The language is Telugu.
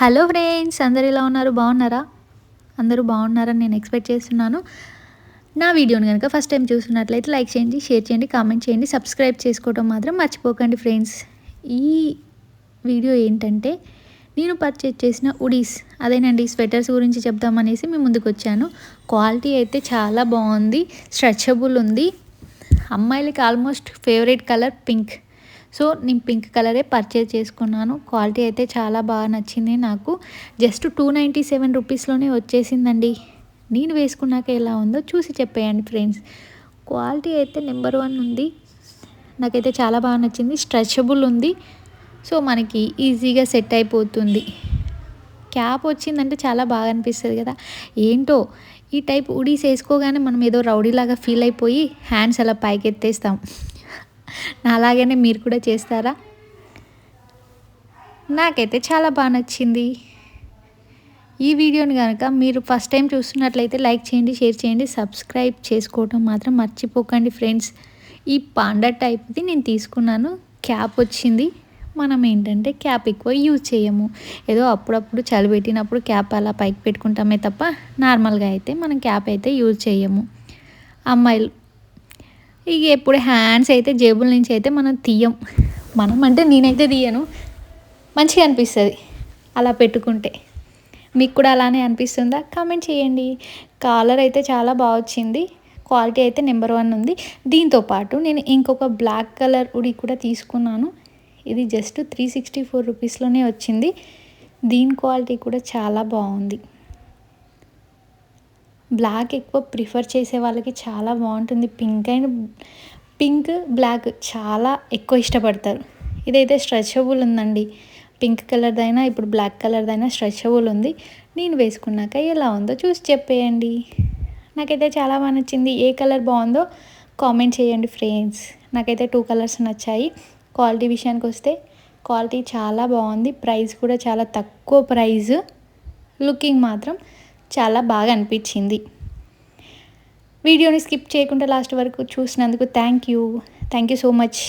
హలో ఫ్రెండ్స్ అందరు ఎలా ఉన్నారు? బాగున్నారా? అందరూ బాగున్నారని నేను ఎక్స్పెక్ట్ చేస్తున్నాను. నా వీడియోని కనుక ఫస్ట్ టైం చూస్తున్నట్లయితే లైక్ చేయండి షేర్ చేయండి కామెంట్ చేయండి సబ్స్క్రైబ్ చేసుకోవడం మాత్రం మర్చిపోకండి ఫ్రెండ్స్. ఈ వీడియో ఏంటంటే నేను పర్చేజ్ చేసిన ఉడీస్ అదేనండి స్వెటర్స్ గురించి చెప్దామనేసి మేము ముందుకు వచ్చాను. క్వాలిటీ అయితే చాలా బాగుంది స్ట్రెచబుల్ ఉంది. అమ్మాయిలకి almost favourite colour pink. So నేను పింక్ కలరే పర్చేజ్ చేసుకున్నాను. క్వాలిటీ అయితే చాలా బాగా నచ్చింది నాకు. జస్ట్ టూ నైంటీ సెవెన్ రూపీస్లోనే వచ్చేసిందండి. నేను వేసుకున్నాక ఎలా ఉందో చూసి చెప్పేయండి ఫ్రెండ్స్. క్వాలిటీ అయితే నెంబర్ వన్ ఉంది. నాకైతే చాలా బాగా నచ్చింది. స్ట్రెచబుల్ ఉంది. సో మనకి ఈజీగా సెట్ అయిపోతుంది. క్యాప్ వచ్చిందంటే చాలా బాగా అనిపిస్తుంది కదా. ఏంటో ఈ టైప్ ఉడీస్ వేసుకోగానే మనం ఏదో రౌడీలాగా ఫీల్ అయిపోయి హ్యాండ్స్ అలా పైకెత్తేస్తాం. అలాగనే మీరు కూడా చేస్తారా? నాకైతే చాలా బాగా నచ్చింది. ఈ వీడియోని కనుక మీరు ఫస్ట్ టైం చూస్తున్నట్లయితే లైక్ చేయండి షేర్ చేయండి సబ్స్క్రైబ్ చేసుకోవడం మాత్రం మర్చిపోకండి ఫ్రెండ్స్. ఈ పాండా టైప్ది నేను తీసుకున్నాను. క్యాప్ వచ్చింది. మనం ఏంటంటే క్యాప్ ఎక్కువ యూజ్ చేయము. ఏదో అప్పుడప్పుడు చలి పెట్టినప్పుడు క్యాప్ అలా పైకి పెట్టుకుంటామే తప్ప నార్మల్గా అయితే మనం క్యాప్ అయితే యూజ్ చేయము. అమ్మాయిలు ఇక ఎప్పుడు హ్యాండ్స్ అయితే జేబుల నుంచి అయితే మనం తీయం. మనం అంటే నేనైతే తీయను. మంచిగా అనిపిస్తుంది అలా పెట్టుకుంటే. మీకు కూడా అలానే అనిపిస్తుందా? కామెంట్ చేయండి. కాలర్ అయితే చాలా బాగా వచ్చింది. క్వాలిటీ అయితే నెంబర్ వన్ ఉంది. దీంతో పాటు నేను ఇంకొక బ్లాక్ కలర్ ఉడి కూడా తీసుకున్నాను. ఇది జస్ట్ త్రీ సిక్స్టీ ఫోర్ రూపీస్లోనే వచ్చింది. దీని క్వాలిటీ కూడా చాలా బాగుంది. బ్లాక్ ఎక్కువ ప్రిఫర్ చేసే వాళ్ళకి చాలా బాగుంటుంది. పింక్ అండ్ పింక్ బ్లాక్ చాలా ఎక్కువ ఇష్టపడతారు. ఇదైతే స్ట్రెచబుల్ ఉందండి. పింక్ కలర్దైనా ఇప్పుడు బ్లాక్ కలర్దైనా స్ట్రెచబుల్ ఉంది. నేను వేసుకున్నాక ఎలా ఉందో చూసి చెప్పేయండి. నాకైతే చాలా బాగా నచ్చింది. ఏ కలర్ బాగుందో కామెంట్ చేయండి ఫ్రెండ్స్. నాకైతే టూ కలర్స్ నచ్చాయి. క్వాలిటీ విషయానికి వస్తే క్వాలిటీ చాలా బాగుంది. ప్రైస్ కూడా చాలా తక్కువ ప్రైస్. లుకింగ్ మాత్రం చాలా బాగా అనిపించింది. వీడియోని స్కిప్ చేయకుండా లాస్ట్ వరకు చూసినందుకు thank you. Thank you so much.